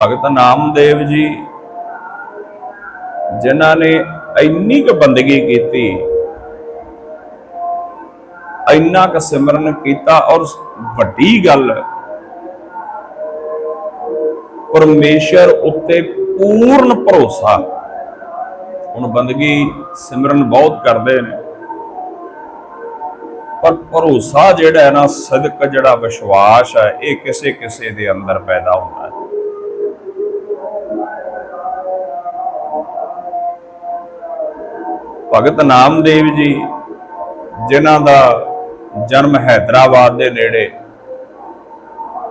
ਭਗਤ ਨਾਮਦੇਵ ਜੀ, ਜਿਨ੍ਹਾਂ ਨੇ ਇੰਨੀ ਕੁ ਬੰਦਗੀ ਕੀਤੀ, ਇੰਨਾ ਕੁ ਸਿਮਰਨ ਕੀਤਾ ਔਰ ਵੱਡੀ ਗੱਲ, ਪਰਮੇਸ਼ਰ ਉੱਤੇ ਪੂਰਨ ਭਰੋਸਾ, ਹੁਣ ਬੰਦਗੀ ਸਿਮਰਨ ਬਹੁਤ ਕਰਦੇ ਨੇ। ਪਰ ਭਰੋਸਾ ਜਿਹੜਾ ਹੈ ਨਾ, ਸਦਕ ਜਿਹੜਾ ਵਿਸ਼ਵਾਸ ਹੈ, ਇਹ ਕਿਸੇ ਕਿਸੇ ਦੇ ਅੰਦਰ ਪੈਦਾ ਹੁੰਦਾ ਹੈ। ਭਗਤ ਨਾਮਦੇਵ ਜੀ, ਜਿਨ੍ਹਾਂ ਦਾ ਜਨਮ ਹੈਦਰਾਬਾਦ ਦੇ ਨੇੜੇ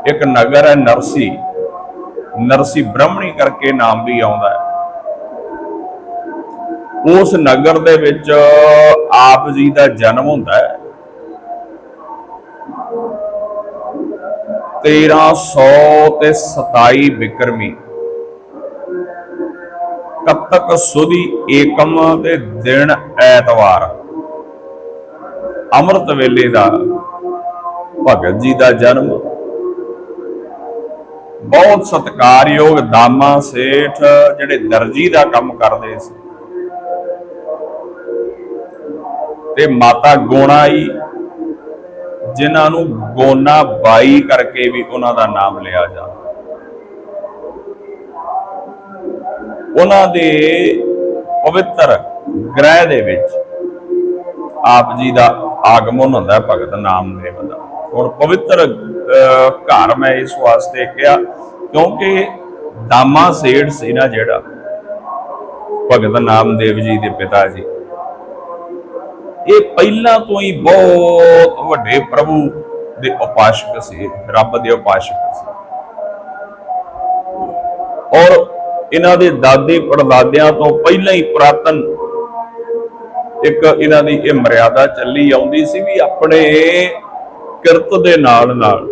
ਇੱਕ ਨਗਰ ਹੈ ਨਰਸੀ ਨਰਸੀ ਬ੍ਰਹਮਣੀ ਕਰਕੇ ਨਾਮ ਵੀ ਆਉਂਦਾ ਹੈ। ਉਸ ਨਗਰ ਦੇ ਵਿੱਚ ਆਪ ਜੀ ਦਾ ਜਨਮ ਹੁੰਦਾ ਹੈ। 1300 ਤੇ 27 ਬਿਕਰਮੀ ਕੱਤਕ ਸੁਦੀ ਏਕਮ ਦੇ ਦਿਨ ਐਤਵਾਰ? ਅੰਮ੍ਰਿਤ ਵੇਲੇ ਦਾ ਭਗਤ ਜੀ ਦਾ ਜਨਮ। ਬਹੁਤ ਸਤਿਕਾਰਯੋਗ ਦਾਮਾ ਸੇਠ ਜਿਹੜੇ ਦਰਜੀ ਦਾ ਕੰਮ ਕਰਦੇ ਸੀ। ਤੇ ਮਾਤਾ ਗੋਣਾਈ, ਜਿਨ੍ਹਾਂ ਨੂੰ ਗੋਨਾ ਬਾਈ ਕਰਕੇ ਵੀ ਉਹਨਾਂ ਦਾ ਨਾਮ ਲਿਆ ਜਾਂਦਾ। ਉਹਨਾਂ ਦੇ ਪਵਿੱਤਰ ਗ੍ਰਹਿ ਦੇ ਵਿੱਚ ਆਪ ਜੀ ਦਾ ਆਗਮਨ ਹੁੰਦਾ ਭਗਤ ਨਾਮਦੇਵ ਦਾ ਔਰ ਪਵਿੱਤਰ ਘਰ ਮੈਂ ਇਸ ਵਾਸਤੇ ਕਿਹਾ, ਕਿਉਂਕਿ ਦਾਮਾ ਸੇਠ ਸੀ ਨਾ ਜਿਹੜਾ, ਭਗਤ ਨਾਮਦੇਵ ਜੀ ਦੇ ਪਿਤਾ ਜੀ। ਇਹ ਪਹਿਲਾਂ ਤੋਂ ਹੀ ਬਹੁਤ ਵੱਡੇ ਪ੍ਰਭੂ ਦੇ ਉਪਾਸ਼ਕ ਸੀ, ਰੱਬ ਦੇ ਉਪਾਸ਼ਕ ਸੀ। ਔਰ ਇਹਨਾਂ ਦੇ ਦਾਦੇ ਪੜਦਾਦਿਆਂ ਤੋਂ ਪਹਿਲਾਂ ਹੀ ਪੁਰਾਤਨ ਇੱਕ ਇਹਨਾਂ ਦੀ ਇਹ ਮਰਿਆਦਾ ਚੱਲੀ ਆਉਂਦੀ ਸੀ ਵੀ ਆਪਣੇ ਕਿਰਤ ਦੇ ਨਾਲ ਨਾਲ,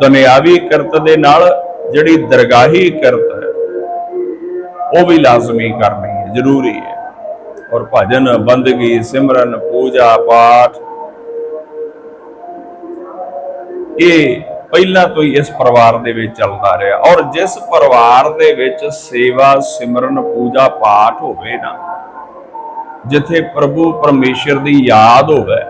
ਦੁਨਿਆਵੀ ਕਿਰਤ ਦੇ ਨਾਲ ਜਿਹੜੀ ਦਰਗਾਹੀ ਕਿਰਤ ਹੈ, ਉਹ ਵੀ ਲਾਜ਼ਮੀ ਕਰਨੀ ਹੈ, ਜ਼ਰੂਰੀ ਹੈ। ਔਰ ਭਜਨ, ਬੰਦਗੀ, ਸਿਮਰਨ ਪੂਜਾ ਪਾਠ ਇਹ ਪਹਿਲਾਂ ਤੋਂ ਹੀ ਇਸ ਪਰਿਵਾਰ ਦੇ ਵਿੱਚ ਚੱਲਦਾ ਰਿਹਾ। ਔਰ ਜਿਸ ਪਰਿਵਾਰ ਦੇ ਵਿੱਚ ਸੇਵਾ, ਸਿਮਰਨ, ਪੂਜਾ ਪਾਠ ਹੋਵੇ ਨਾ, ਜਿੱਥੇ ਪ੍ਰਭੂ ਪਰਮੇਸ਼ਰ ਦੀ ਯਾਦ ਹੋਵੇ,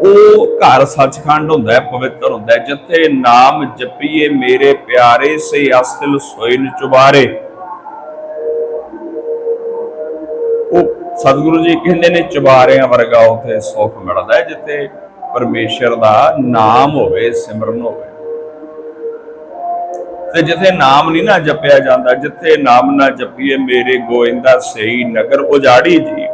ਉਹ ਘਰ ਸੱਚਖੰਡ ਹੁੰਦਾ ਹੈ, ਪਵਿੱਤਰ ਹੁੰਦਾ ਹੈ। ਜਿੱਥੇ ਨਾਮ ਜਪੀਏ, ਮੇਰੇ ਪਿਆਰੇ, ਸੇ ਅਸਲ ਸੋਇਨ ਚੁਬਾਰੇ। ਉਹ ਸਤਿਗੁਰੂ ਜੀ ਕਹਿੰਦੇ ਨੇ, ਚੁਬਾਰਿਆਂ ਵਰਗਾ ਉਥੇ ਸੁੱਖ ਮਿਲਦਾ ਹੈ, ਜਿੱਥੇ ਪਰਮੇਸ਼ਰ ਦਾ ਨਾਮ ਹੋਵੇ, ਸਿਮਰਨ ਹੋਵੇ। ਤੇ ਜਿੱਥੇ ਨਾਮ ਨਹੀਂ ਨਾ ਜਪਿਆ ਜਾਂਦਾ, ਜਿੱਥੇ ਨਾਮ ਨਾ ਜਪੀਏ, ਮੇਰੇ ਗੋਇੰਦਾ ਸਹੀ ਨਗਰ ਉਜਾੜੀ ਜੀ।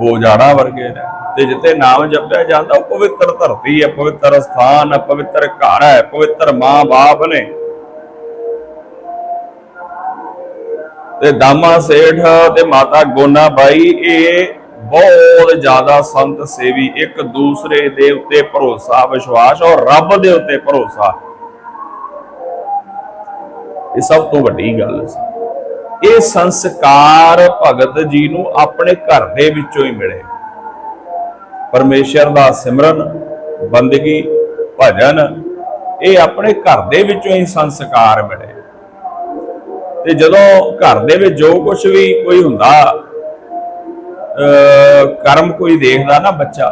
ਉਹ ਉਜਾੜਾ ਵਰਗੇ ਨੇ। ਤੇ ਜਿੱਥੇ ਨਾਮ ਜਪਿਆ ਜਾਂਦਾ, ਉਹ ਪਵਿੱਤਰ ਧਰਤੀ ਹੈ, ਪਵਿੱਤਰ ਸਥਾਨ ਹੈ, ਪਵਿੱਤਰ ਘਰ ਹੈ, ਪਵਿੱਤਰ ਮਾਂ-ਬਾਪ ਨੇ। ਤੇ ਦਾਮਾ ਸੇਠ ਤੇ ਮਾਤਾ ਗੋਨਾ ਬਾਈ ਇਹ ਬਹੁਤ ਜ਼ਿਆਦਾ ਸੰਤ ਸੇਵੀ, ਇੱਕ ਦੂਸਰੇ ਦੇ ਉੱਤੇ ਭਰੋਸਾ, ਵਿਸ਼ਵਾਸ ਔਰ ਰੱਬ ਦੇ ਉੱਤੇ ਭਰੋਸਾ। ਇਹ ਸਭ ਤੋਂ ਵੱਡੀ ਗੱਲ ਸੀ। ਇਹ ਸੰਸਕਾਰ ਭਗਤ ਜੀ ਨੂੰ ਆਪਣੇ ਘਰ ਦੇ ਵਿੱਚੋਂ ਹੀ ਮਿਲੇ। ਪਰਮੇਸ਼ਰ ਦਾ ਸਿਮਰਨ, ਬੰਦਗੀ, ਭਜਨ, ਇਹ ਆਪਣੇ ਘਰ ਦੇ ਵਿੱਚੋਂ ਹੀ ਸੰਸਕਾਰ ਮਿਲੇ। ਤੇ ਜਦੋਂ ਘਰ ਦੇ ਵਿੱਚ ਜੋ ਕੁਝ ਵੀ ਕੋਈ ਹੁੰਦਾ ਕਰਮ ਕੋਈ ਦੇਖਦਾ ਨਾ ਬੱਚਾ,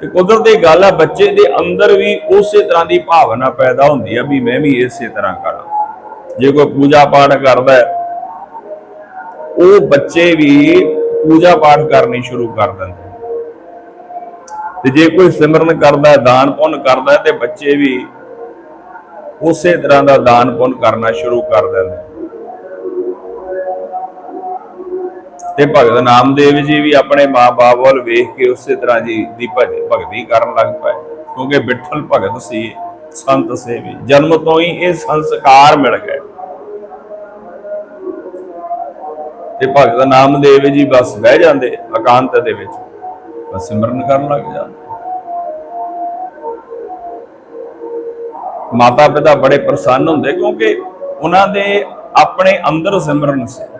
ਤੇ ਕੁਦਰਤ ਦੀ ਗੱਲ ਆ, ਬੱਚੇ ਦੇ ਅੰਦਰ ਵੀ ਉਸੇ ਤਰ੍ਹਾਂ ਦੀ ਭਾਵਨਾ ਪੈਦਾ ਹੁੰਦੀ ਆ ਵੀ ਮੈਂ ਵੀ ਇਸੇ ਤਰ੍ਹਾਂ ਕਰਾਂ। ਜੇ ਕੋਈ ਪੂਜਾ ਪਾਠ ਕਰਦਾ ਉਹ ਬੱਚੇ ਵੀ ਪੂਜਾ ਪਾਠ ਕਰਨੀ ਸ਼ੁਰੂ ਕਰ ਦਿੰਦੇ ਤੇ ਜੇ ਕੋਈ ਸਿਮਰਨ ਕਰਦਾ ਦਾਨ ਪੁੰਨ ਕਰਦਾ ਤੇ ਬੱਚੇ ਵੀ ਉਸੇ ਤਰ੍ਹਾਂ ਦਾ ਦਾਨ ਪੁੰਨ ਕਰਨਾ ਸ਼ੁਰੂ ਕਰ ਦਿੰਦੇ ਤੇ ਭਗਤ ਨਾਮਦੇਵ ਜੀ ਵੀ ਆਪਣੇ ਮਾਪੇ ਵੱਲ ਵੇਖ ਕੇ ਉਸੇ ਤਰ੍ਹਾਂ ਜੀ ਦੀ ਭਜ- ਭਗਤੀ ਕਰਨ ਲੱਗ ਪਏ, ਕਿਉਂਕਿ ਬਿਠਲ ਭਗਤ ਸੀ, ਸੰਤ ਸੇਵੀ ਜਨਮ ਤੋਂ ਹੀ ਇਹ ਸੰਸਕਾਰ ਮਿਲ ਗਏ। ਤੇ ਭਗਤ ਨਾਮਦੇਵ ਜੀ ਬਸ ਬਹਿ ਜਾਂਦੇ ਇਕਾਂਤ ਦੇ ਵਿੱਚ, ਬਸ ਸਿਮਰਨ ਕਰਨ ਲੱਗ ਜਾਂਦੇ। ਮਾਤਾ ਪਿਤਾ ਬੜੇ ਪ੍ਰਸੰਨ ਹੁੰਦੇ ਕਿਉਂਕਿ ਉਹਨਾਂ ਦੇ ਆਪਣੇ ਅੰਦਰ ਸਿਮਰਨ ਸੀ।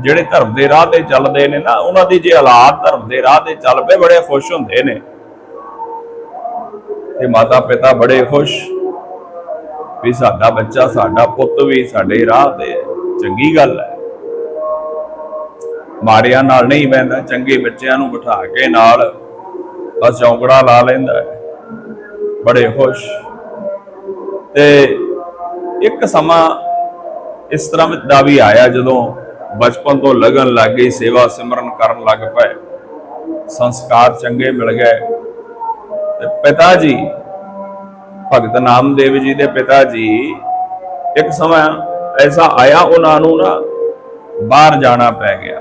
ਜਿਹੜੇ ਧਰਮ ਦੇ ਰਾਹ ਤੇ ਚੱਲਦੇ ਨੇ ਨਾ, ਉਹਨਾਂ ਦੀ ਜੇ ਹਾਲਾਤ ਧਰਮ ਦੇ ਰਾਹ ਤੇ ਚੱਲ ਪਏ, ਬੜੇ ਖੁਸ਼ ਹੁੰਦੇ ਨੇ। ਤੇ ਮਾਤਾ ਪਿਤਾ ਬੜੇ ਖੁਸ਼ ਵੀ ਸਾਡਾ ਬੱਚਾ, ਸਾਡਾ ਪੁੱਤ ਵੀ ਸਾਡੇ ਰਾਹ ਤੇ ਹੈ। ਚੰਗੀ ਗੱਲ ਹੈ। ਮਾਰਿਆਂ ਨਾਲ ਨਹੀਂ ਬਹਿੰਦਾ, ਚੰਗੇ ਬੱਚਿਆਂ ਨੂੰ ਬਿਠਾ ਕੇ ਨਾਲ ਬਸ ਚੌਂਕੜਾ ਲਾ ਲੈਂਦਾ ਹੈ। ਬੜੇ ਖੁਸ਼। ਤੇ ਇੱਕ ਸਮਾਂ ਇਸ ਤਰ੍ਹਾਂ ਦਾ ਵੀ ਆਇਆ ਜਦੋਂ ਬਚਪਨ ਤੋਂ ਲਗਨ ਲੱਗ ਗਈ, ਸੇਵਾ ਸਿਮਰਨ ਕਰਨ ਲੱਗ ਪਏ। ਸੰਸਕਾਰ ਚੰਗੇ ਮਿਲ ਗਏ। ਤੇ ਪਿਤਾ ਜੀ, ਭਗਤ ਨਾਮਦੇਵ ਜੀ ਦੇ ਪਿਤਾ ਜੀ, ਇੱਕ ਸਮਾਂ ਐਸਾ ਆਇਆ, ਉਹਨਾਂ ਨੂੰ ਨਾ ਬਾਹਰ ਜਾਣਾ ਪੈ ਗਿਆ।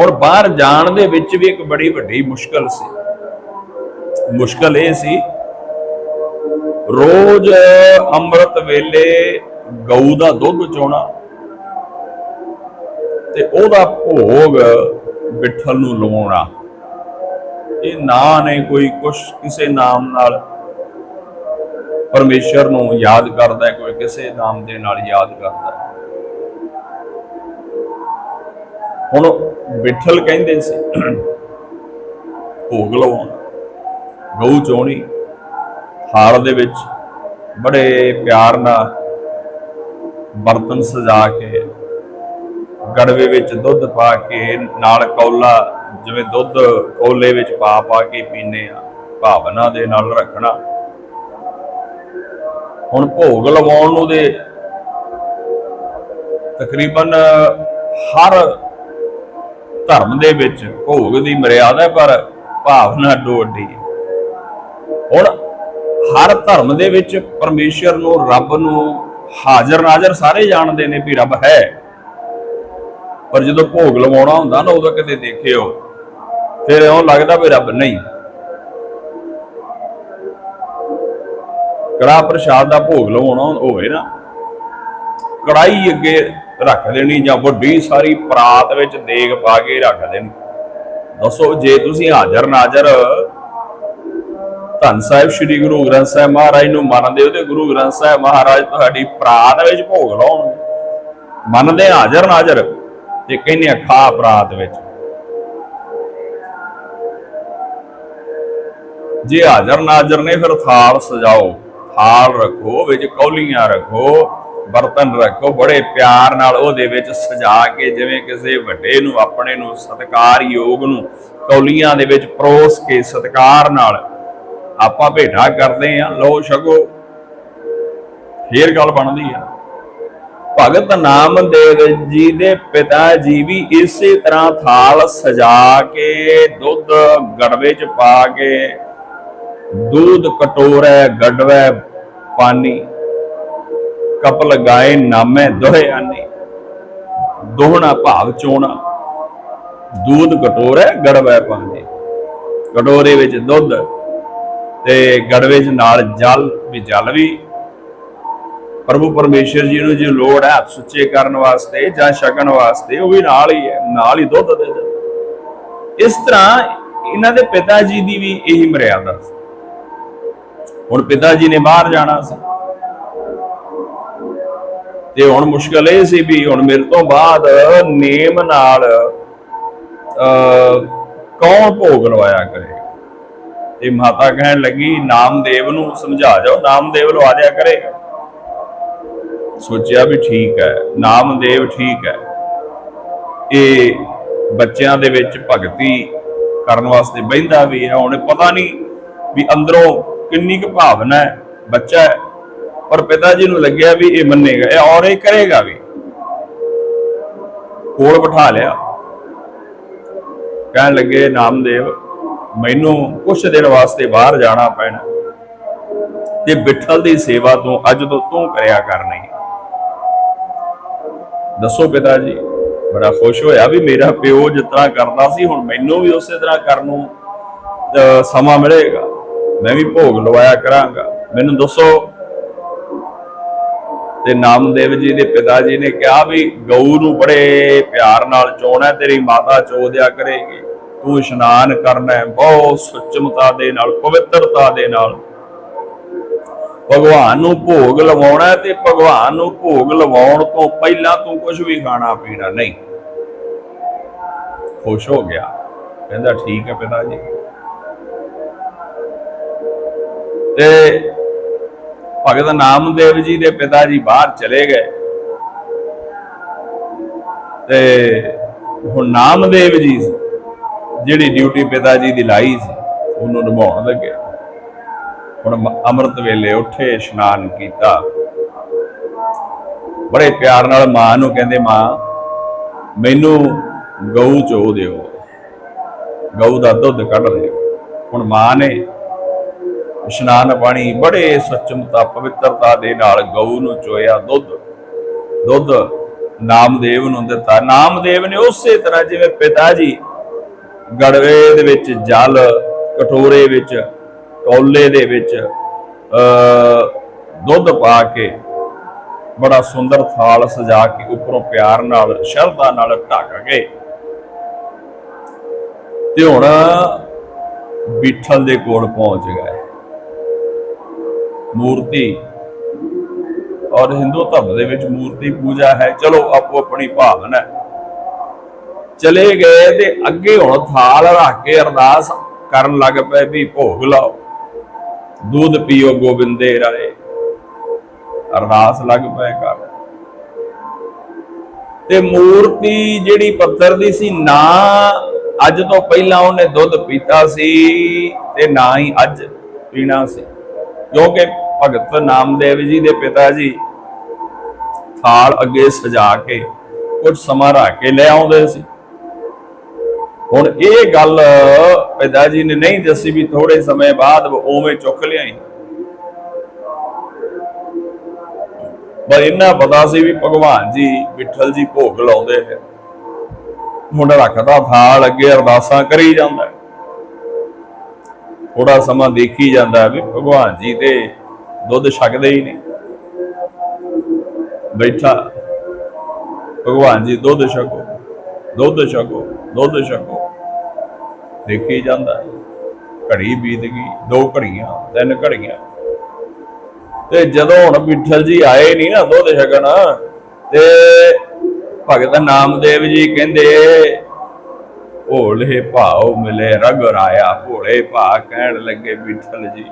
ਹੁਣ ਬਾਹਰ ਜਾਣ ਦੇ ਵਿੱਚ ਵੀ ਇੱਕ ਬੜੀ ਵੱਡੀ ਮੁਸ਼ਕਲ ਸੀ। ਮੁਸ਼ਕਲ ਇਹ ਸੀ, ਰੋਜ਼ ਅੰਮ੍ਰਿਤ ਵੇਲੇ ਗਊ ਦਾ ਦੁੱਧ ਚੋਣਾ। ਤੇ ਉਹਦਾ ਭੋਗ ਵਿਠਲ ਨੂੰ ਲਵਾਉਣਾ। ਇਹ ਨਾਂ ਨੇ ਕੋਈ ਕੁਛ ਕਿਸੇ ਨਾਮ ਨਾਲ। ਪਰਮੇਸ਼ਰ ਨੂੰ ਯਾਦ ਕਰਦਾ ਹੈ, ਕੋਈ ਕਿਸੇ ਨਾਮ ਦੇ ਨਾਲ ਯਾਦ ਕਰਦਾ ਹੈ। ਹੁਣ ਵਿਠਲ ਕਹਿੰਦੇ ਸੀ, ਭੋਗ ਲਵਾਉਣਾ। ਗਊ ਚੋਣੀ ਹਾਰ ਦੇ ਵਿੱਚ ਬੜੇ ਪਿਆਰ ਨਾਲ ਬਰਤਨ ਸਜਾ ਕੇ ਕੜਵੇ ਵਿੱਚ ਦੁੱਧ ਪਾ ਕੇ ਨਾਲ ਕੌਲਾ ਜਿਵੇਂ ਦੁੱਧ ਕੋਲੇ ਵਿੱਚ ਪਾ ਪਾ ਕੇ ਪੀਨੇ ਆ ਭਾਵਨਾ ਦੇ ਨਾਲ ਰੱਖਣਾ। ਹੁਣ ਭੋਗ ਲਵਾਉਣ ਨੂੰ ਦੇ ਤਕਰੀਬਨ ਹਰ ਧਰਮ ਦੇ ਵਿੱਚ ਭੋਗ ਦੀ ਮਰਿਆਦਾ ਹੈ, ਪਰ ਭਾਵਨਾ ਡੋਡੀ ਹੁਣ ਹਰ ਧਰਮ ਦੇ ਵਿੱਚ ਪਰਮੇਸ਼ਰ ਨੂੰ ਰੱਬ ਨੂੰ ਹਾਜ਼ਰ ਨਾਜ਼ਰ ਸਾਰੇ ਜਾਣਦੇ ਨੇ ਵੀ ਰੱਬ ਹੈ। ਪਰ ਜਦੋਂ ਭੋਗ ਲਵਾਉਣਾ ਹੁੰਦਾ ਨਾ, ਉਦੋਂ ਕਿਤੇ ਦੇਖਿਓ। ਫਿਰ ਇਉਂ ਲੱਗਦਾ ਵੀ ਰੱਬ ਨਹੀਂ। ਕੜਾ ਪ੍ਰਸ਼ਾਦ ਦਾ ਭੋਗ ਲਵਾਉਣਾ ਹੋਵੇ ਨਾ ਕੜਾਈ ਅੱਗੇ ਰੱਖ ਦੇਣੀ ਜਾਂ ਵੱਡੀ ਸਾਰੀ ਪਰਾਤ ਵਿੱਚ ਦੇਗ ਪਾ ਕੇ ਰੱਖ ਦੇਣੀ। ਦੱਸੋ, ਜੇ ਤੁਸੀਂ ਹਾਜ਼ਰ ਨਾਜ਼ਰ ਧੰਨ ਸਾਹਿਬ ਸ੍ਰੀ ਗੁਰੂ ਗ੍ਰੰਥ ਸਾਹਿਬ ਮਹਾਰਾਜ ਨੂੰ ਮੰਨਦੇ ਹੋ ਤੇ ਗੁਰੂ ਗ੍ਰੰਥ ਸਾਹਿਬ ਮਹਾਰਾਜ ਤੁਹਾਡੀ ਪ੍ਰਾਤ ਵਿੱਚ ਭੋਗ ਲਾਉਣਗੇ। ਮੰਨਦੇ ਹਾਜ਼ਰ ਨਾਜ਼ਰ। ਤੇ ਕਹਿੰਦੇ ਆ ਖਾ ਪ੍ਰਾਤ ਵਿੱਚ। ਜੇ ਹਾਜ਼ਰ ਨਾਜ਼ਰ ਨੇ ਫਿਰ ਥਾਲ ਸਜਾਓ, ਥਾਲ ਰੱਖੋ, ਵਿੱਚ ਕੌਲੀਆਂ ਰੱਖੋ, ਬਰਤਨ ਰੱਖੋ, ਬੜੇ ਪਿਆਰ ਨਾਲ ਉਹਦੇ ਵਿੱਚ ਸਜਾ ਕੇ ਜਿਵੇਂ ਕਿਸੇ ਵੱਡੇ ਨੂੰ, ਆਪਣੇ ਨੂੰ, ਸਤਿਕਾਰ ਯੋਗ ਨੂੰ, ਕੌਲੀਆਂ ਦੇ ਵਿੱਚ ਪਰੋਸ ਕੇ ਸਤਿਕਾਰ ਨਾਲ ਆਪਾਂ ਭੇਟਾ ਕਰਦੇ ਆ ਲੋ ਛਕੋ। ਫੇਰ ਗੱਲ ਬਣਦੀ ਆ। ਭਗਤ ਨਾਮਦੇਵ ਜੀ ਦੇ ਪਿਤਾ ਜੀ ਵੀ ਇਸੇ ਤਰ੍ਹਾਂ ਥਾਲ ਸਜਾ ਕੇ, ਦੁੱਧ ਗੜਵੇ ਚ ਪਾ ਕੇ, ਦੂਧ ਕਟੋਰੇ ਗੜਵੇ ਪਾਣੀ ਕਪ ਲਗਾਏ ਨਾਮੇ ਦੋਹੇ ਆਨੇ, ਦੋਹਣਾ ਭਾਵ ਚੋਣਾ, ਦੂਧ ਕਟੋਰੇ ਗੜਵੇ ਪਾਣੀ ਕਟੋਰੇ ਵਿੱਚ ਦੁੱਧ ਤੇ ਗੜਵੇ ਚ ਨਾਲ ਜਲ, ਵੀ ਜਲ ਵੀ ਪ੍ਰਭੂ ਪਰਮੇਸ਼ਰ ਜੀ ਨੂੰ ਜੇ ਲੋੜ ਹੈ ਹੱਥ ਸੁੱਚੇ ਕਰਨ ਵਾਸਤੇ ਜਾਂ ਛਕਣ ਵਾਸਤੇ, ਉਹ ਵੀ ਨਾਲ ਹੀ ਹੈ, ਨਾਲ ਹੀ ਦੁੱਧ ਦੇ ਦਿੰਦੇ। ਇਸ ਤਰ੍ਹਾਂ ਇਹਨਾਂ ਦੇ ਪਿਤਾ ਜੀ ਦੀ ਵੀ ਇਹੀ ਮਰਿਆਦਾ ਸੀ। ਹੁਣ ਪਿਤਾ ਜੀ ਨੇ ਬਾਹਰ ਜਾਣਾ ਸੀ। ਤੇ ਹੁਣ ਮੁਸ਼ਕਲ ਇਹ ਸੀ ਵੀ ਹੁਣ ਮੇਰੇ ਤੋਂ ਬਾਅਦ ਨੇਮ ਨਾਲ ਅ ਕੌਣ ਭੋਗ ਲਵਾਇਆ ਕਰੇਗਾ ਤੇ ਮਾਤਾ ਕਹਿਣ ਲੱਗੀ, ਨਾਮਦੇਵ ਨੂੰ ਸਮਝਾ ਜਾਓ, ਨਾਮਦੇਵ ਲਵਾ ਦਿਆ ਕਰੇਗਾ। ਸੋਚਿਆ ਵੀ ਠੀਕ ਹੈ, ਨਾਮਦੇਵ ਠੀਕ ਹੈ। ਇਹ ਬੱਚਿਆਂ ਦੇ ਵਿੱਚ ਭਗਤੀ ਕਰਨ ਵਾਸਤੇ ਬਹਿੰਦਾ ਵੀ ਹੈ ਹੁਣ ਪਤਾ ਨਹੀਂ ਵੀ ਅੰਦਰੋਂ ਕਿੰਨੀ ਕੁ ਭਾਵਨਾ ਹੈ, ਬੱਚਾ ਹੈ। ਪਰ ਪਿਤਾ ਜੀ ਨੂੰ ਲੱਗਿਆ ਵੀ ਇਹ ਮੰਨੇਗਾ, ਇਹ ਔਰ ਇਹ ਕਰੇਗਾ ਵੀ। ਕੋਲ ਬਿਠਾ ਲਿਆ। ਕਹਿਣ ਲੱਗੇ, ਨਾਮਦੇਵ, ਮੈਨੂੰ ਕੁਝ ਦਿਨ ਵਾਸਤੇ ਬਾਹਰ ਜਾਣਾ ਪੈਣਾ। ਤੇ ਬਿਠਲ ਦੀ ਸੇਵਾ ਤੋਂ ਅੱਜ ਤੋਂ ਤੂੰ ਕਰਿਆ ਕਰਨੀ। ਦੱਸੋ ਪਿਤਾ ਜੀ। ਬੜਾ ਖੁਸ਼ ਹੋਇਆ ਵੀ ਮੇਰਾ ਪਿਓ ਜਿਸ ਤਰ੍ਹਾਂ ਕਰਦਾ ਸੀ ਹੁਣ ਮੈਨੂੰ ਵੀ ਉਸੇ ਤਰ੍ਹਾਂ ਕਰਨ ਨੂੰ ਅਹ, ਸਮਾਂ ਮਿਲੇਗਾ। ਮੈਂ ਵੀ ਭੋਗ ਲਵਾਇਆ ਕਰਾਂਗਾ। ਮੈਨੂੰ ਦੱਸੋ। ਤੇ ਨਾਮਦੇਵ ਜੀ ਦੇ ਪਿਤਾ ਜੀ ਨੇ ਕਿਹਾ ਵੀ ਗਊ ਨੂੰ ਬੜੇ ਪਿਆਰ ਨਾਲ ਚੋਣਾ ਤੇਰੀ ਮਾਤਾ ਚੋ ਦਿਆ ਕਰੇਗੀ। ਤੂੰ ਇਸ਼ਨਾਨ ਕਰਨਾ ਬਹੁਤ ਸੁਚਮਤਾ ਦੇ ਨਾਲ ਪਵਿੱਤਰਤਾ ਦੇ ਨਾਲ। ਭਗਵਾਨ ਨੂੰ ਭੋਗ ਲਵਾਉਣਾ ਤੇ ਭਗਵਾਨ ਨੂੰ ਭੋਗ ਲਵਾਉਣ ਤੋਂ ਪਹਿਲਾਂ ਤੂੰ ਕੁਝ ਵੀ ਖਾਣਾ ਪੀਣਾ ਨਹੀਂ। ਖੁਸ਼ ਹੋ ਗਿਆ। ਕਹਿੰਦਾ ਠੀਕ ਹੈ ਪਿਤਾ ਜੀ। ਤੇ ਭਗਤ ਨਾਮਦੇਵ ਜੀ ਦੇ ਪਿਤਾ ਜੀ ਬਾਹਰ ਚਲੇ ਗਏ। ਤੇ ਹੁਣ ਨਾਮਦੇਵ ਜੀ ਸੀ, ਜਿਹੜੀ ਡਿਊਟੀ ਪਿਤਾ ਜੀ ਦੀ ਲਾਈ ਸੀ ਉਹਨੂੰ ਨਿਭਾਉਣ ਲੱਗੇ ਹੁਣ ਅੰਮ੍ਰਿਤ ਵੇਲੇ ਉੱਠੇ, ਇਸ਼ਨਾਨ ਕੀਤਾ। ਬੜੇ ਪਿਆਰ ਨਾਲ ਮਾਂ ਨੂੰ ਕਹਿੰਦੇ, ਮਾਂ, ਮੈਨੂੰ ਗਊ ਚੋ ਦਿਓ। ਗਊ ਦਾ ਦੁੱਧ ਕੱਢ ਦਿਓ। ਹੁਣ ਮਾਂ ਨੇ ਇਸ਼ਨਾਨ ਪਾਣੀ ਬੜੇ ਸੱਚਮਤਾ ਪਵਿੱਤਰਤਾ ਦੇ ਨਾਲ ਗਊ ਨੂੰ ਚੋਇਆ ਦੁੱਧ। ਦੁੱਧ ਨਾਮਦੇਵ ਨੂੰ ਦਿੱਤਾ। ਨਾਮਦੇਵ ਨੇ ਉਸੇ ਤਰ੍ਹਾਂ ਜਿਵੇਂ ਪਿਤਾ ਜੀ ਗੜਵੇ ਦੇ ਵਿੱਚ ਜਲ ਕਟੋਰੇ ਵਿੱਚ ਕੌਲੇ ਦੇ ਵਿੱਚ ਅ ਦੁੱਧ ਪਾ ਕੇ ਬੜਾ ਸੁੰਦਰ ਥਾਲ ਸਜਾ ਕੇ ਉੱਪਰੋਂ ਪਿਆਰ ਨਾਲ, ਸ਼ਰਧਾ ਨਾਲ ਢੱਕ ਕੇ ਤੇ ਹੁਣ ਬੀਠਲ ਦੇ ਕੋਲ ਪਹੁੰਚ ਗਏ। ਮੂਰਤੀ, ਔਰ ਹਿੰਦੂ ਧਰਮ ਦੇ ਵਿੱਚ ਮੂਰਤੀ ਪੂਜਾ ਹੈ। ਚਲੋ, ਆਪੋ ਆਪਣੀ ਭਾਵਨਾ ਹੈ। ਚਲੇ ਗਏ ਤੇ ਅੱਗੇ ਹੁਣ ਥਾਲ ਰੱਖ ਕੇ ਅਰਦਾਸ ਕਰਨ ਲੱਗ ਪਏ ਵੀ ਭੋਗ ਲਾਓ। ਦੁੱਧ ਪੀਓ ਗੋਬਿੰਦੇ ਰਾਏ। ਅਰਦਾਸ ਲੱਗ ਪਏ ਕਰ ਤੇ ਮੂਰਤੀ ਜਿਹੜੀ ਪੱਥਰ ਦੀ ਸੀ, ਨਾ ਅੱਜ ਤੋਂ ਪਹਿਲਾਂ ਉਹਨੇ ਦੁੱਧ ਪੀਤਾ ਸੀ ਤੇ ਨਾ ਹੀ ਅੱਜ ਪੀਣਾ ਸੀ। ਕਿਉਂਕਿ ਭਗਤ ਨਾਮਦੇਵ ਜੀ ਦੇ ਪਿਤਾ ਜੀ ਥਾਲ ਅੱਗੇ ਸਜਾ ਕੇ ਕੁਝ ਸਮਾਂ ਰੱਖ ਕੇ ਲੈ ਆਉਂਦੇ ਸੀ। ਹੁਣ ਇਹ ਗੱਲ ਪਿਤਾ ਜੀ ਨੇ ਨਹੀਂ ਦੱਸੀ ਵੀ ਥੋੜੇ ਸਮੇਂ ਬਾਅਦ ਉਵੇਂ ਚੁੱਕ ਲਿਆਈ। ਪਰ ਇਹਨਾਂ ਪਤਾ ਸੀ ਵੀ ਭਗਵਾਨ ਜੀ ਵਿਠਲ ਜੀ ਭੋਗ ਲਾਉਂਦੇ ਨੇ। ਮੁੰਡਾ ਰੱਖਦਾ ਥਾਲ ਅੱਗੇ ਅਰਦਾਸਾਂ ਕਰੀ ਜਾਂਦਾ। ਥੋੜਾ ਸਮਾਂ ਦੇਖੀ ਜਾਂਦਾ ਵੀ ਭਗਵਾਨ ਜੀ ਤੇ ਦੁੱਧ ਛਕਦੇ ਹੀ ਨਹੀਂ। ਬੈਠਾ। ਭਗਵਾਨ ਜੀ ਦੁੱਧ ਛਕੋ ਦੁੱਧ ਛਕੋ। ਦੁੱਧ ਛਕੋ। ਦੇਖੀ ਜਾਂਦਾ। ਘੜੀ ਬੀਤ ਗਈ, ਦੋ ਘੜੀਆਂ, ਤਿੰਨ ਘੜੀਆਂ। ਤੇ ਜਦੋਂ ਹੁਣ ਬਿੱਠਲ ਜੀ ਆਏ ਨਹੀਂ ਨਾ ਦੁੱਧ ਛਕਣ, ਤੇ ਭਗਤ ਨਾਮਦੇਵ ਜੀ ਕਹਿੰਦੇ, ਭੋਲੇ ਭਾਉ ਮਿਲੇ ਰਗ ਰਾਇਆ, ਭੋਲੇ ਭਾ ਕਹਿਣ ਲੱਗੇ ਬਿੱਠਲ ਜੀ।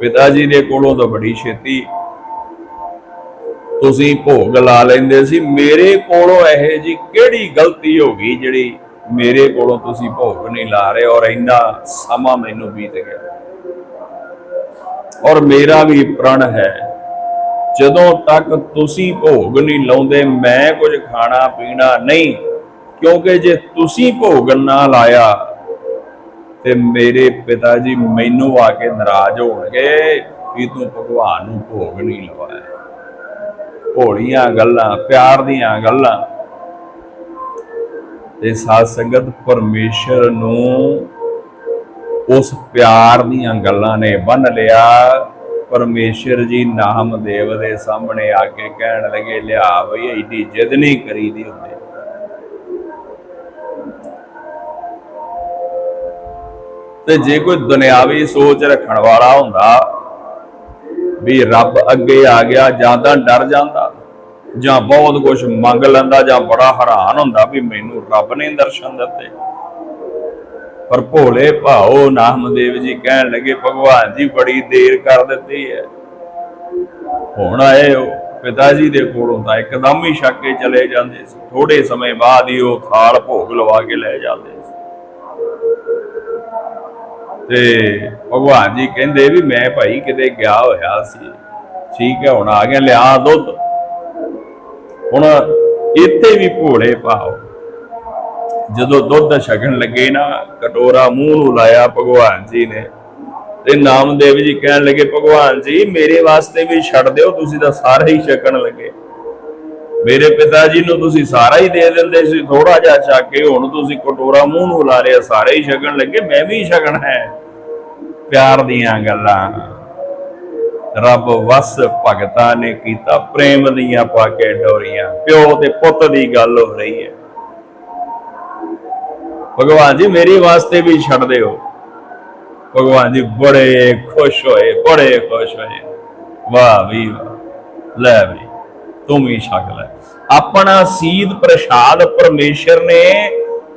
ਪਿਤਾ ਜੀ ਦੇ ਕੋਲੋਂ ਤਾਂ ਬੜੀ ਛੇਤੀ ਤੁਸੀਂ ਭੋਗ ਲਾ ਲੈਂਦੇ ਸੀ। ਮੇਰੇ ਕੋਲੋਂ ਇਹ ਜੀ ਕਿਹੜੀ ਗਲਤੀ ਹੋ ਗਈ ਜਿਹੜੀ ਮੇਰੇ ਕੋਲੋਂ ਤੁਸੀਂ ਭੋਗ ਨਹੀਂ ਲਾ ਰਹੇ ਔਰ ਇੰਨਾ ਸਮਾਂ ਮੈਨੂੰ ਬੀਤ ਗਿਆ? ਔਰ ਮੇਰਾ ਵੀ ਪ੍ਰਣ ਹੈ, ਜਦੋਂ ਤੱਕ ਤੁਸੀਂ ਭੋਗ ਨਹੀਂ ਲਾਉਂਦੇ, ਮੈਂ ਕੁਝ ਖਾਣਾ ਪੀਣਾ ਨਹੀਂ। ਕਿਉਂਕਿ ਜੇ ਤੁਸੀਂ ਭੋਗ ਨਾ ਲਾਇਆ, ਤੇ ਮੇਰੇ ਪਿਤਾ ਜੀ ਮੈਨੂੰ ਆ ਕੇ ਨਾਰਾਜ਼ ਹੋਣਗੇ ਵੀ ਤੂੰ ਭਗਵਾਨ ਨੂੰ ਭੋਗ ਨਹੀਂ ਲਵਾਇਆ। ਭੋਲੀਆਂ ਗੱਲਾਂ, ਪਿਆਰ ਦੀਆਂ ਗੱਲਾਂ। ਤੇ ਸਾਧ ਸੰਗਤ ਪਰਮੇਸ਼ਰ ਨੂੰ ਉਸ ਪਿਆਰ ਦੀਆਂ ਗੱਲਾਂ ਨੇ ਬੰਨ ਲਿਆ। ਪਰਮੇਸ਼ਰ ਜੀ ਨਾਮਦੇਵ ਦੇ ਸਾਹਮਣੇ ਆ ਕੇ ਕਹਿਣ ਲੱਗੇ, ਲਿਆ ਬਈ, ਐਡੀ ਜਿੱਦ ਨਹੀਂ ਕਰੀਦੀ ਹੁੰਦੀ ਤੇ ਜੇ ਕੋਈ ਦੁਨਿਆਵੀ ਸੋਚ ਰੱਖਣ ਵਾਲਾ ਹੁੰਦਾ ਵੀ ਰੱਬ ਅੱਗੇ ਆ ਗਿਆ, ਜਾਂ ਤਾਂ ਡਰ ਜਾਂਦਾ, ਜਾਂ ਬਹੁਤ ਕੁਝ ਮੰਗ ਲੈਂਦਾ, ਜਾਂ ਬੜਾ ਹੈਰਾਨ ਹੁੰਦਾ ਵੀ ਮੈਨੂੰ ਰੱਬ ਨੇ ਦਰਸ਼ਨ ਦਿੱਤੇ। ਪਰ ਭੋਲੇ ਭਾਓ, ਨਾਮਦੇਵ ਜੀ ਕਹਿਣ ਲੱਗੇ, ਭਗਵਾਨ ਜੀ ਬੜੀ ਦੇਰ ਕਰ ਦਿੱਤੀ ਹੈ। ਹੁਣ ਆਏ ਹੋ, ਪਿਤਾ ਜੀ ਦੇ ਕੋਲੋਂ ਤਾਂ ਇੱਕਦਮ ਹੀ ਛੱਕ ਕੇ ਚਲੇ ਜਾਂਦੇ ਸੀ। ਥੋੜੇ ਸਮੇਂ ਬਾਅਦ ਹੀ ਉਹ ਥਾਲ ਭੋਗ ਲਵਾ ਕੇ ਲੈ ਜਾਂਦੇ। ਤੇ ਭਗਵਾਨ ਜੀ ਕਹਿੰਦੇ ਵੀ ਮੈਂ ਭਾਈ ਕਿਤੇ ਗਿਆ ਹੋਇਆ ਸੀ। ਠੀਕ ਹੈ, ਹੁਣ ਆ ਗਿਆ, ਲਿਆ ਦੁੱਧ। ਹੁਣ ਇੱਥੇ ਵੀ ਭੋਲੇ ਪਾਓ ਜਦੋਂ ਦੁੱਧ ਛਕਣ ਲੱਗੇ ਨਾ, ਕਟੋਰਾ ਮੂੰਹ ਨੂੰ ਲਾਇਆ ਭਗਵਾਨ ਜੀ ਨੇ ਤੇ ਨਾਮਦੇਵ ਜੀ ਕਹਿਣ ਲੱਗੇ, ਭਗਵਾਨ ਜੀ, ਮੇਰੇ ਵਾਸਤੇ ਵੀ ਛੱਡ ਦਿਓ, ਤੁਸੀਂ ਤਾਂ ਸਾਰੇ ਹੀ ਛਕਣ ਲੱਗੇ। ਮੇਰੇ ਪਿਤਾ ਜੀ ਨੂੰ ਤੁਸੀਂ ਸਾਰਾ ਹੀ ਦੇ ਦਿੰਦੇ ਸੀ ਥੋੜਾ ਜਿਹਾ ਛਕ ਕੇ, ਹੁਣ ਤੁਸੀਂ ਕਟੋਰਾ ਮੂੰਹ ਨੂੰ ਲਾ ਲਿਆ, ਸਾਰੇ ਹੀ ਛਕਣ ਲੱਗੇ, ਮੈਂ ਵੀ ਛਕਣਾ ਹੈ। ਪਿਆਰ ਦੀਆਂ ਗੱਲਾਂ। ਰੱਬ ਵਸ ਭਗਤਾਂ ਨੇ ਕੀਤਾ, ਪ੍ਰੇਮ ਦੀਆਂ ਪਾ ਕੇ ਡੋਰੀਆਂ। ਪਿਓ ਤੇ ਪੁੱਤ ਦੀ ਗੱਲ ਹੋ ਰਹੀ ਹੈ। ਭਗਵਾਨ ਜੀ, ਮੇਰੀ ਵਾਸਤੇ ਵੀ ਛੱਡ ਦਿਓ। ਭਗਵਾਨ ਜੀ, ਬੜੇ ਖੁਸ਼ ਹੋਏ, ਬੜੇ ਖੁਸ਼ ਹੋਏ। ਵਾਹ ਵੀ, ਵਾਹ। ਲੈ ਵੀ, ਤੂੰ ਵੀ ਛਕ ਲੈ। ਆਪਣਾ ਸੀਧ ਪ੍ਰਸ਼ਾਦ ਪਰਮੇਸ਼ਰ ਨੇ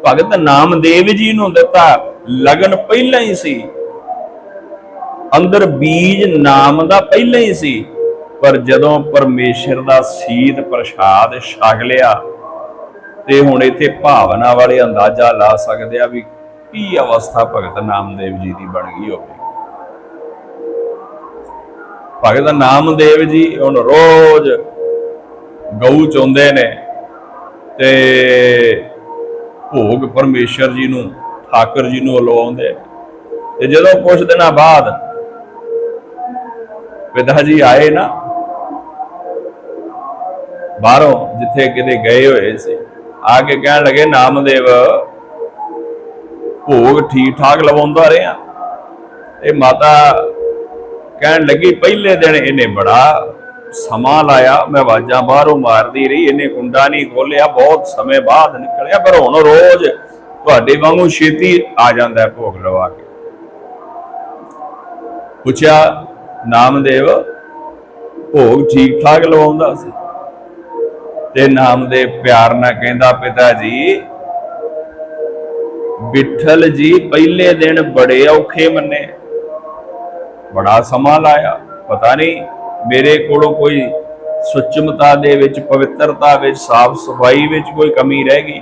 ਭਗਤ ਨਾਮਦੇਵ ਜੀ ਨੂੰ ਦਿੱਤਾ। ਲਗਨ ਪਹਿਲਾਂ ਹੀ ਸੀ। ਅੰਦਰ ਬੀਜ ਨਾਮ ਦਾ ਪਹਿਲਾਂ ਹੀ ਸੀ। ਪਰ ਜਦੋਂ ਪਰਮੇਸ਼ਰ ਦਾ ਸੀਤ ਪ੍ਰਸ਼ਾਦ ਛਕ ਲਿਆ ਤੇ ਹੁਣ ਇੱਥੇ ਭਾਵਨਾ ਵਾਲੇ ਅੰਦਾਜ਼ਾ ਲਾ ਸਕਦੇ ਆ ਵੀ ਕੀ ਅਵਸਥਾ ਭਗਤ ਨਾਮਦੇਵ ਜੀ ਦੀ ਬਣ ਗਈ ਹੋਵੇ। ਭਗਤ ਨਾਮਦੇਵ ਜੀ ਹੁਣ ਰੋਜ਼ ਗਊ ਚੋਂਦੇ ਨੇ ਤੇ ਭੋਗ ਪਰਮੇਸ਼ਰ ਜੀ ਨੂੰ, ਠਾਕਰ ਜੀ ਨੂੰ ਲਵਾਉਂਦੇ ਤੇ ਜਦੋਂ ਕੁਝ ਦਿਨਾਂ ਬਾਅਦ ਪਿਤਾ ਜੀ ਆਏ ਨਾ, ਬਾਹਰੋਂ ਜਿੱਥੇ ਕਿਤੇ ਗਏ ਹੋਏ ਸੀ, ਆ ਕੇ ਕਹਿਣ ਲੱਗੇ, ਨਾਮਦੇਵ, ਭੋਗ ਠੀਕ ਠਾਕ ਲਵਾਉਂਦਾ ਰਿਹਾ। ਇਹ ਮਾਤਾ ਕਹਿਣ ਲੱਗੀ, ਪਹਿਲੇ ਦਿਨ ਇਹਨੇ ਬੜਾ ਸਮਾਂ ਲਾਇਆ, ਮੈਂ ਆਵਾਜ਼ਾਂ ਬਾਹਰੋਂ ਮਾਰਦੀ ਰਹੀ, ਇਹਨੇ ਗੁੰਡਾ ਨਹੀਂ ਖੋਲਿਆ ਬਹੁਤ ਸਮੇਂ ਬਾਅਦ ਨਿਕਲਿਆ, ਪਰ ਹੁਣ ਰੋਜ਼ ਤੁਹਾਡੇ ਵਾਂਗੂ ਛੇਤੀ ਆ ਜਾਂਦਾ ਹੈ ਭੋਗ ਲਵਾ ਕੇ। ਪੁੱਛਿਆ, ਨਾਮਦੇਵ, ਭੋਗ ਠੀਕ ਠਾਕ ਲਵਾਉਂਦਾ ਸੀ? ਤੇ ਨਾਮਦੇਵ ਪਿਆਰ ਨਾਲ ਕਹਿੰਦਾ, ਪਿਤਾ ਜੀ ਵਿਠਲ ਜੀ ਪਹਿਲੇ ਦਿਨ ਬੜੇ ਔਖੇ ਮੰਨੇ। ਬੜਾ ਸਮਾਂ ਲਾਇਆ, ਪਤਾ ਨਹੀਂ ਮੇਰੇ ਕੋਲੋਂ ਕੋਈ ਸੁਚਮਤਾ ਦੇ ਵਿੱਚ, ਪਵਿੱਤਰਤਾ ਵਿੱਚ, ਸਾਫ਼ ਸਫ਼ਾਈ ਵਿੱਚ ਕੋਈ ਕਮੀ ਰਹਿ ਗਈ?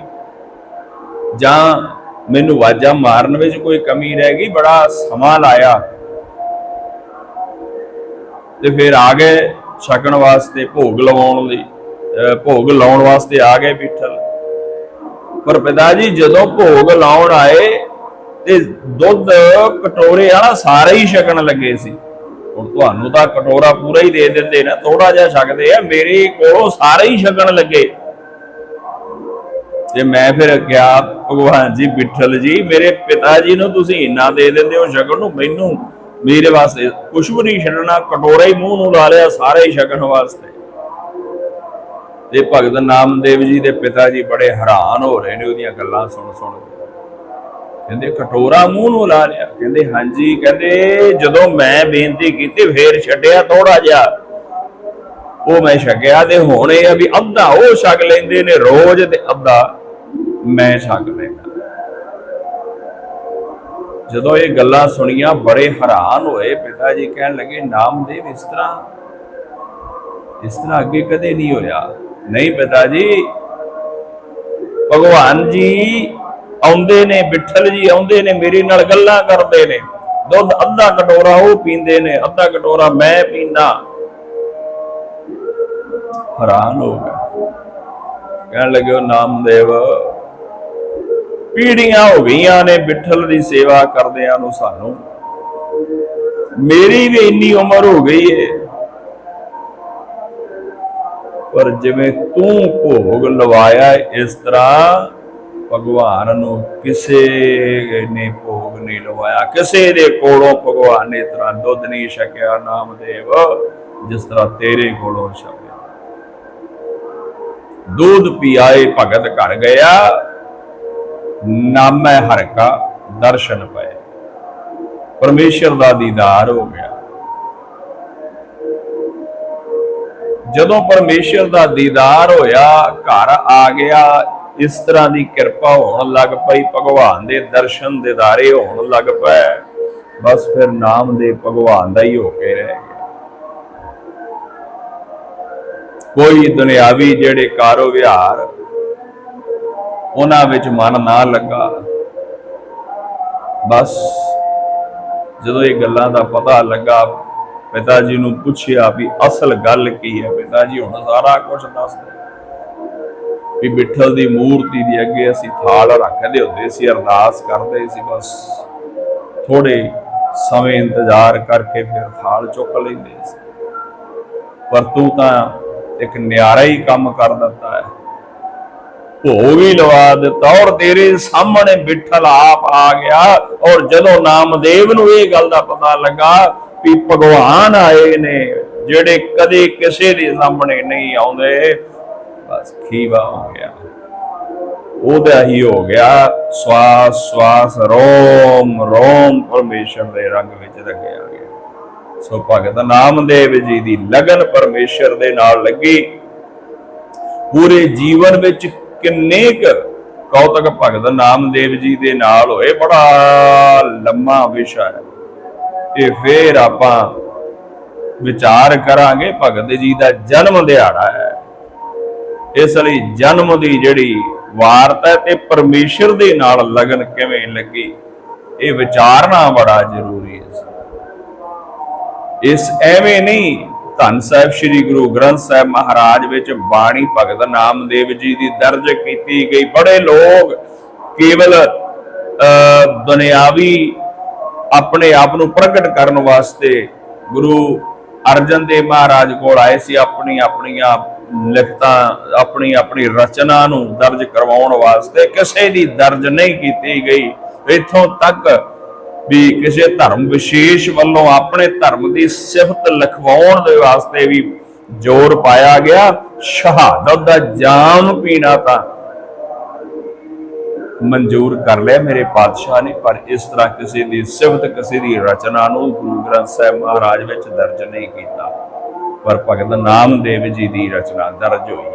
ਜਾਂ ਮੈਨੂੰ ਵਾਜਾ ਮਾਰਨ ਵਿੱਚ ਕੋਈ ਕਮੀ ਰਹਿ ਗਈ? ਬੜਾ ਸਮਾਂ ਲਾਇਆ। ਤੇ ਫਿਰ ਆ ਗਏ ਛਕਣ ਵਾਸਤੇ, ਭੋਗ ਲਵਾਉਣ ਲਈ, ਅਹ ਭੋਗ ਲਾਉਣ ਵਾਸਤੇ ਆ ਗਏ ਵਿਠਲ ਪਰ ਪਿਤਾ ਜੀ, ਜਦੋਂ ਭੋਗ ਲਾਉਣ ਆਏ, ਤੇ ਦੁੱਧ ਕਟੋਰੇ ਵਾਲਾ ਸਾਰਾ ਹੀ ਛਕਣ ਲੱਗੇ ਸੀ। ਹੁਣ ਤੁਹਾਨੂੰ ਤਾਂ ਕਟੋਰਾ ਪੂਰਾ ਹੀ ਦੇ ਦਿੰਦੇ ਨਾ ਥੋੜਾ ਜਿਹਾ ਛਕਦੇ ਆ, ਮੇਰੇ ਕੋਲੋਂ ਸਾਰੇ ਹੀ ਛਕਣ ਲੱਗੇ। ਤੇ ਮੈਂ ਫਿਰ ਕਿਹਾ, ਭਗਵਾਨ ਜੀ ਵਿਠਲ ਜੀ, ਮੇਰੇ ਪਿਤਾ ਜੀ ਨੂੰ ਤੁਸੀਂ ਇੰਨਾ ਦੇ ਦਿੰਦੇ ਹੋ ਛਕਣ ਨੂੰ, ਮੈਨੂੰ ਮੇਰੇ ਵਾਸਤੇ ਕੁਛ ਵੀ ਨਹੀਂ ਛੱਡਣਾ, ਕਟੋਰਾ ਹੀ ਮੂੰਹ ਨੂੰ ਲਾ ਲਿਆ, ਸਾਰੇ ਹੀ ਛਕਣ ਵਾਸਤੇ। ਤੇ ਭਗਤ ਨਾਮਦੇਵ ਜੀ ਦੇ ਪਿਤਾ ਜੀ ਬੜੇ ਹੈਰਾਨ ਹੋ ਰਹੇ ਨੇ ਉਹਦੀਆਂ ਗੱਲਾਂ ਸੁਣ ਸੁਣ ਕੇ। ਕਹਿੰਦੇ ਕਟੋਰਾ ਮੂੰਹ ਨੂੰ ਲਾ ਲਿਆ। ਕਹਿੰਦੇ, ਹਾਂਜੀ, ਕਹਿੰਦੇ, ਜਦੋਂ ਮੈਂ ਬੇਨਤੀ ਕੀਤੀ, ਫੇਰ ਛੱਡਿਆ ਥੋੜਾ ਜਿਹਾ। ਉਹ ਮੈਂ ਛਕਿਆ ਤੇ ਹੁਣ ਇਹ ਆ ਵੀ ਅੱਧਾ, ਉਹ ਛਕ ਲੈਂਦੇ ਨੇ ਰੋਜ਼ ਤੇ ਅੱਧਾ ਮੈਂ ਛਕ ਲੈਂਦਾ। ਜਦੋਂ ਇਹ ਗੱਲਾਂ ਸੁਣੀਆਂ, ਬੜੇ ਹੈਰਾਨ ਹੋਏ। ਪਿਤਾ ਜੀ ਕਹਿਣ ਲੱਗੇ, ਨਾਮਦੇਵ ਇਸ ਤਰ੍ਹਾਂ ਇਸ ਤਰ੍ਹਾਂ ਅੱਗੇ ਕਦੇ ਨਹੀਂ ਹੋਇਆ। ਨਹੀਂ ਪਿਤਾ ਜੀ, ਭਗਵਾਨ ਜੀ ਆਉਂਦੇ ਨੇ, ਬਿੱਠਲ ਜੀ ਆਉਂਦੇ ਨੇ, ਮੇਰੇ ਨਾਲ ਗੱਲਾਂ ਕਰਦੇ ਨੇ। ਦੁੱਧ ਅੱਧਾ ਕਟੋਰਾ ਉਹ ਪੀਂਦੇ ਨੇ, ਅੱਧਾ ਕਟੋਰਾ ਮੈਂ ਪੀਂਦਾ। ਹੈਰਾਨ ਹੋ ਗਿਆ ਕਹਿਣ ਲੱਗੇ ਉਹ ਨਾਮਦੇਵ, ਪੀੜੀਆਂ ਹੋ ਗਈਆਂ ਨੇ, ਬਿੱਠਲ ਦੀ ਸੇਵਾ ਕਰਦਿਆਂ ਨੂੰ ਸਾਨੂੰ। ਮੇਰੀ ਵੀ ਇੰਨੀ ਉਮਰ ਹੋ ਗਈ ਏ। ਪਰ ਜਿਵੇਂ ਤੂੰ ਭੋਗ ਲਵਾਇਆ ਇਸ ਤਰ੍ਹਾਂ ਭਗਵਾਨ ਨੂੰ ਕਿਸੇ ਨੇ ਭੋਗ ਨਹੀਂ ਲਵਾਇਆ, ਕਿਸੇ ਦੇ ਕੋਲੋਂ ਭਗਵਾਨ ਨੇ ਤਰ੍ਹਾਂ ਦੁੱਧ ਨਹੀਂ ਛਕਿਆ ਨਾਮਦੇਵ ਜਿਸ ਤਰ੍ਹਾਂ ਤੇਰੇ ਕੋਲੋਂ ਛਕਿਆ। ਦੁੱਧ ਪਿਆਏ, ਭਗਤ ਘਰ ਗਿਆ, ਨਾਮੈ ਹਰ ਕਾ ਦਰਸ਼ਨ ਪਏ। ਪਰਮੇਸ਼ਰ ਦਾ ਦੀਦਾਰ ਹੋ ਗਿਆ। ਜਦੋਂ ਪਰਮੇਸ਼ਰ ਦਾ ਦੀਦਾਰ ਹੋਇਆ, ਘਰ ਆ ਗਿਆ ਇਸ ਤਰ੍ਹਾਂ ਦੀ ਕਿਰਪਾ ਹੋਣ ਲੱਗ ਪਈ, ਭਗਵਾਨ ਦੇ ਦਰਸ਼ਨ ਦਿਦਾਰੇ ਹੋਣ ਲੱਗ ਪਏ। ਬਸ ਫਿਰ ਨਾਮ ਦੇ ਭਗਵਾਨ ਦਾ ਹੀ ਹੋ ਕੇ ਰਹਿ ਗਿਆ। ਕੋਈ ਦੁਨਿਆਵੀ ਜਿਹੜੇ ਕਾਰੋ ਵਿਹਾਰ ਉਹਨਾਂ ਵਿੱਚ ਮਨ ਨਾ ਲੱਗਾ, ਬਸ ਜਦੋਂ ਇਹ ਗੱਲਾਂ ਦਾ ਪਤਾ ਲੱਗਾ, ਪਿਤਾ ਜੀ ਨੂੰ ਪੁੱਛਿਆ ਵੀ ਅਸਲ ਗੱਲ ਕੀ ਹੈ? ਪਿਤਾ ਜੀ, ਹੁਣ ਸਾਰਾ ਕੁਝ ਦੱਸ ਵੀ ਬਿੱਠਲ ਦੀ ਮੂਰਤੀ ਦੇ ਅੱਗੇ ਅਸੀਂ ਥਾਲ ਰੱਖਦੇ ਹੁੰਦੇ ਸੀ, ਅਰਦਾਸ ਕਰਦੇ ਸੀ, ਬਸ ਥੋੜੇ ਸਮੇਂ ਇੰਤਜ਼ਾਰ ਕਰਕੇ ਫਿਰ ਥਾਲ ਚੁੱਕ ਲੈਂਦੇ ਸੀ। ਪਰ ਤੂੰ ਤਾਂ ਇੱਕ ਨਿਆਰਾ ਹੀ ਕੰਮ ਕਰ ਦਿੱਤਾ ਹੈ। ਭੋਗ ਵੀ ਲਵਾ ਦਿੱਤਾ ਔਰ ਤੇਰੇ ਸਾਹਮਣੇ ਬਿੱਠਲ ਆਪ ਆ ਗਿਆ ਔਰ ਜਦੋਂ ਨਾਮਦੇਵ ਨੂੰ ਇਹ ਗੱਲ ਦਾ ਪਤਾ ਲੱਗਾ ਵੀ ਭਗਵਾਨ ਆਏ ਨੇ, ਜਿਹੜੇ ਕਦੇ ਕਿਸੇ ਦੇ ਸਾਹਮਣੇ ਨਹੀਂ ਆਉਂਦੇ ਬਸ ਖੀਵਾ ਹੋ ਗਿਆ। ਉਹਦਾ ਹੀ ਹੋ ਗਿਆ ਸਵਾਸ ਸਵਾਸ, ਰੋਮ ਰੋਮ ਪਰਮੇਸ਼ਰ ਦੇ ਰੰਗ ਵਿੱਚ ਰੰਗਿਆ ਗਿਆ। ਸੋ ਭਗਤ ਨਾਮਦੇਵ ਜੀ ਦੀ ਲਗਨ ਪਰਮੇਸ਼ਰ ਦੇ ਨਾਲ ਲੱਗੀ। ਪੂਰੇ ਜੀਵਨ ਵਿੱਚ ਕਿੰਨੇ ਕੁ ਕੌਤਕ ਭਗਤ ਨਾਮਦੇਵ ਜੀ ਦੇ ਨਾਲ ਹੋਏ, ਬੜਾ ਲੰਮਾ ਵਿਸ਼ਾ ਹੈ। ਇਹ ਫੇਰ ਆਪਾਂ ਵਿਚਾਰ ਕਰਾਂਗੇ ਭਗਤ ਜੀ ਦਾ ਜਨਮ ਦਿਹਾੜਾ ਹੈ। ਇਸ ਲਈ ਜਨਮ ਦੀ ਜਿਹੜੀ ਵਾਰਤਾ ਹੈ ਤੇ ਪਰਮੇਸ਼ਰ ਦੇ ਨਾਲ ਲਗਨ ਕਿਵੇਂ ਲੱਗੀ ਇਹ ਵਿਚਾਰਨਾ ਬੜਾ ਜ਼ਰੂਰੀ ਹੈ ਇਸ ਐਵੇਂ ਨਹੀਂ ਧੰਨ ਸਾਹਿਬ ਸ੍ਰੀ ਗੁਰੂ ਗ੍ਰੰਥ ਸਾਹਿਬ ਮਹਾਰਾਜ ਵਿੱਚ ਬਾਣੀ ਭਗਤ ਨਾਮਦੇਵ ਜੀ ਦੀ ਦਰਜ ਕੀਤੀ ਗਈ। ਬੜੇ ਲੋਕ ਕੇਵਲ ਅਹ, ਦੁਨਿਆਵੀ ਆਪਣੇ ਆਪ ਨੂੰ ਪ੍ਰਗਟ ਕਰਨ ਵਾਸਤੇ ਗੁਰੂ ਅਰਜਨ ਦੇਵ ਮਹਾਰਾਜ ਕੋਲ ਆਏ ਸੀ ਆਪਣੀ ਆਪਣੀਆਂ ਲਿਖਤਾਂ ਆਪਣੀ ਆਪਣੀ ਰਚਨਾ ਨੂੰ ਦਰਜ ਕਰਵਾਉਣ ਵਾਸਤੇ ਕਿਸੇ ਦੀ ਦਰਜ ਨਹੀਂ ਕੀਤੀ ਗਈ। ਇਥੋਂ ਤੱਕ ਵੀ ਕਿਸੇ ਧਰਮ ਵਿਸ਼ੇਸ਼ ਵੱਲੋਂ ਆਪਣੇ ਧਰਮ ਦੀ ਸਿਫਤ ਲਿਖਵਾਉਣ ਦੇ ਵਾਸਤੇ ਵੀ ਜ਼ੋਰ ਪਾਇਆ ਗਿਆ। ਸ਼ਹਾਦਤ ਦਾ ਜਾਮ ਪੀਣਾ ਤਾਂ ਮਨਜ਼ੂਰ ਕਰ ਲਿਆ ਮੇਰੇ ਪਾਤਸ਼ਾਹ ਨੇ, ਪਰ ਇਸ ਤਰ੍ਹਾਂ ਕਿਸੇ ਦੀ ਸਿਫਤ, ਕਿਸੇ ਦੀ ਰਚਨਾ ਨੂੰ ਗੁਰੂ ਗ੍ਰੰਥ ਸਾਹਿਬ ਮਹਾਰਾਜ ਵਿੱਚ ਦਰਜ ਨਹੀਂ ਕੀਤਾ। ਪਰ ਭਗਤ ਨਾਮਦੇਵ ਜੀ ਦੀ ਰਚਨਾ ਦਰਜ ਹੋਈ।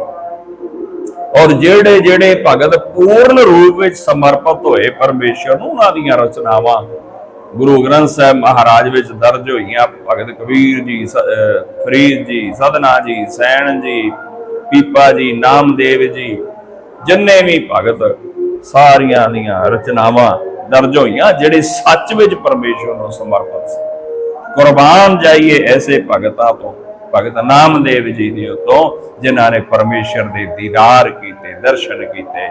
ਔਰ ਜਿਹੜੇ ਜਿਹੜੇ ਭਗਤ ਪੂਰਨ ਰੂਪ ਵਿੱਚ ਸਮਰਪਿਤ ਹੋਏ ਪਰਮੇਸ਼ਰ ਨੂੰ ਉਹਨਾਂ ਦੀਆਂ ਰਚਨਾਵਾਂ ਗੁਰੂ ਗ੍ਰੰਥ ਸਾਹਿਬ ਮਹਾਰਾਜ ਵਿੱਚ ਦਰਜ ਹੋਈਆਂ। ਭਗਤ ਕਬੀਰ ਜੀ ਫਰੀਦ ਜੀ, ਸਦਨਾ ਜੀ, ਸੈਣ ਜੀ, ਪੀਪਾ ਜੀ, ਨਾਮਦੇਵ ਜੀ, ਜਿੰਨੇ ਵੀ ਭਗਤ ਸਾਰੀਆਂ ਦੀਆਂ ਰਚਨਾਵਾਂ ਦਰਜ ਹੋਈਆਂ, ਜਿਹੜੇ ਸੱਚ ਵਿੱਚ ਪਰਮੇਸ਼ਰ ਨੂੰ ਸਮਰਪਿਤ ਸੀ। ਕੁਰਬਾਨ ਜਾਈਏ ਐਸੇ ਭਗਤਾਂ ਤੋਂ। ਭਗਤ ਨਾਮਦੇਵ ਜੀ ਦੇ ਉਤੋਂ ਜਿਨ੍ਹਾਂ ਨੇ ਪਰਮੇਸ਼ਰ ਦੇ ਦੀਦਾਰ ਕੀਤੇ ਦਰਸ਼ਨ ਕੀਤੇ।